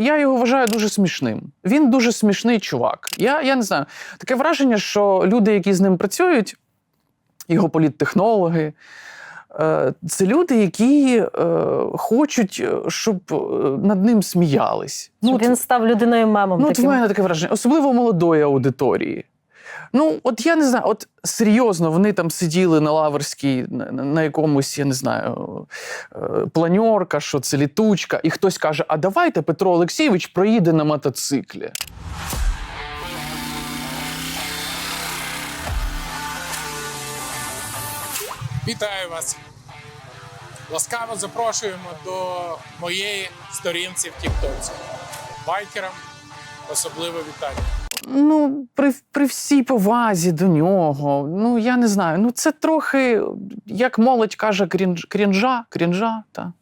я його вважаю дуже смішним. Він дуже смішний чувак. Я, я не знаю. Таке враження, що люди, які з ним працюють, його політтехнологи, е, це люди, які е, хочуть, е, щоб над ним сміялись. Щоб от- він став людиною мемом. Ну, от в мене таке враження, особливо молодої аудиторії. Ну, от я не знаю, от серйозно, вони там сиділи на лаверській, на, якомусь, я не знаю, е, планьорка, що це літучка, і хтось каже: А давайте Петро Олексійович проїде на мотоциклі. Вітаю вас! Ласкаво запрошуємо до моєї сторінці в Тіктоці. Байкерам особливе вітання. Ну, при, при всій повазі до нього, ну я не знаю. Ну, це трохи, як молодь каже, крінж, крінжа, крінжа, та.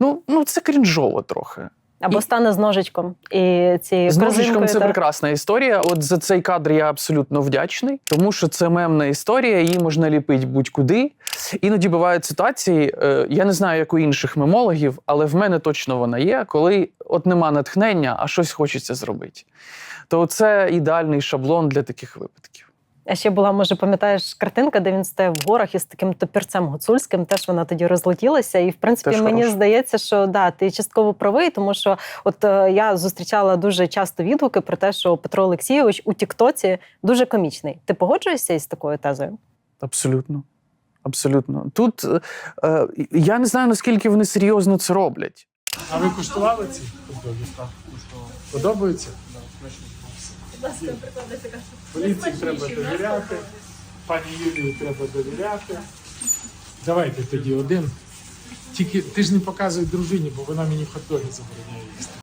Ну, ну, це крінжово трохи. Або І- стане з ножичком. І цією З ножичком це так. прекрасна історія. От за цей кадр я абсолютно вдячний, тому що це мемна історія, її можна ліпити будь-куди. Іноді бувають ситуації, е, я не знаю, як у інших мемологів, але в мене точно вона є, коли от нема натхнення, а щось хочеться зробити. То це ідеальний шаблон для таких випадків. А ще була, може, пам'ятаєш картинка, де він стояв в горах із таким топірцем гуцульським. Теж вона тоді розлетілася. І в принципі Теж мені хороше. здається, що да, ти частково правий, тому що от е, я зустрічала дуже часто відгуки про те, що Петро Олексійович у Тіктоці дуже комічний. Ти погоджуєшся із такою тезою? Абсолютно. Абсолютно. Тут е, е, я не знаю, наскільки вони серйозно це роблять. А ви куштували ці хот-доги? Так, Подобаються? Поліції треба довіряти, пані Юлії треба довіряти. Давайте тоді один. Тільки ти ж не показуй дружині, бо вона мені хот-доги забороняє їсти.